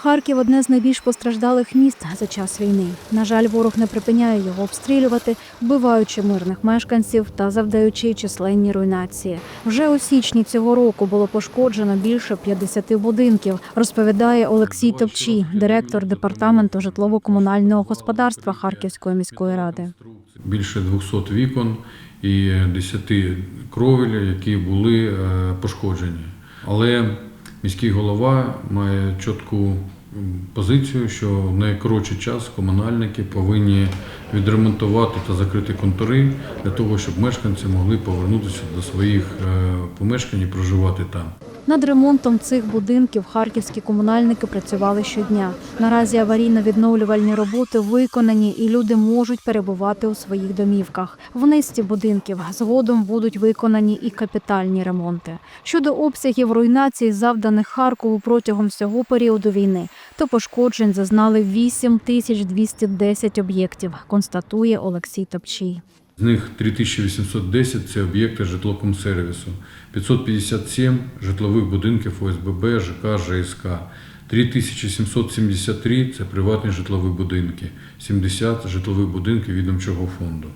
Харків одне з найбільш постраждалих міст за час війни. На жаль, ворог не припиняє його обстрілювати, вбиваючи мирних мешканців та завдаючи численні руйнації. Вже у січні цього року було пошкоджено більше 50 будинків, розповідає Олексій Топчій, директор департаменту житлово-комунального господарства Харківської міської ради. більше 200 вікон і 10 кровель, які були е, пошкоджені. Але міський голова має чітку позицію, що в найкоротший час комунальники повинні відремонтувати та закрити контури для того, щоб мешканці могли повернутися до своїх е, помешкань і проживати там. Над ремонтом цих будинків харківські комунальники працювали щодня. Наразі аварійно-відновлювальні роботи виконані, і люди можуть перебувати у своїх домівках. В низці будинків згодом будуть виконані і капітальні ремонти. Щодо обсягів руйнацій, завданих Харкову протягом всього періоду війни, то пошкоджень зазнали 8 тисяч 210 об'єктів, констатує Олексій Топчій. З них 3810 – це об'єкти житлокомсервісу, 557 житлових будинків ОСББ, ЖК, ЖСК, 3773 – це приватні житлові будинки, 70 житлових будинків відомчого фонду.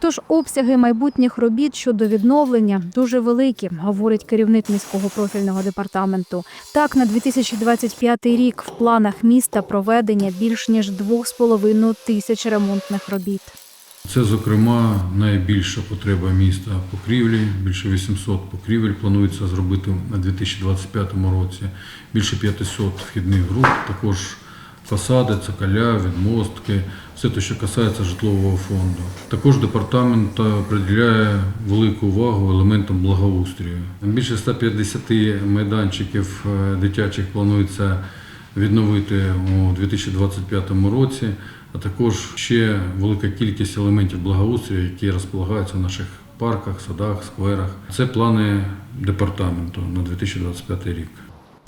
Тож обсяги майбутніх робіт щодо відновлення дуже великі, говорить керівник міського профільного департаменту. Так, на 2025 рік в планах міста проведення більш ніж 2,5 тисяч ремонтних робіт. Це, зокрема, найбільша потреба міста покрівлі. Більше 800 покрівель планується зробити на 2025 році. Більше 500 вхідних груп, також фасади, цоколя, відмостки, все те, що касається житлового фонду. Також департамент приділяє велику увагу елементам благоустрою. Більше 150 майданчиків е, дитячих планується відновити у 2025 році, а також ще велика кількість елементів благоустрою, які розполагаються в наших парках, садах, скверах. Це плани департаменту на 2025 рік.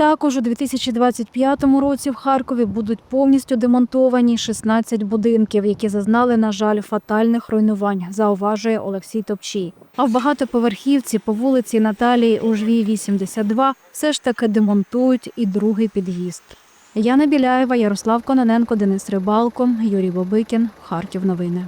Також у 2025 році в Харкові будуть повністю демонтовані 16 будинків, які зазнали, на жаль, фатальних руйнувань, зауважує Олексій Топчій. А в багатоповерхівці по вулиці Наталії Ужвій 82 все ж таки демонтують і другий під'їзд. Яна Біляєва, Ярослав Кононенко, Денис Рибалко, Юрій Бобикін. Харків новини.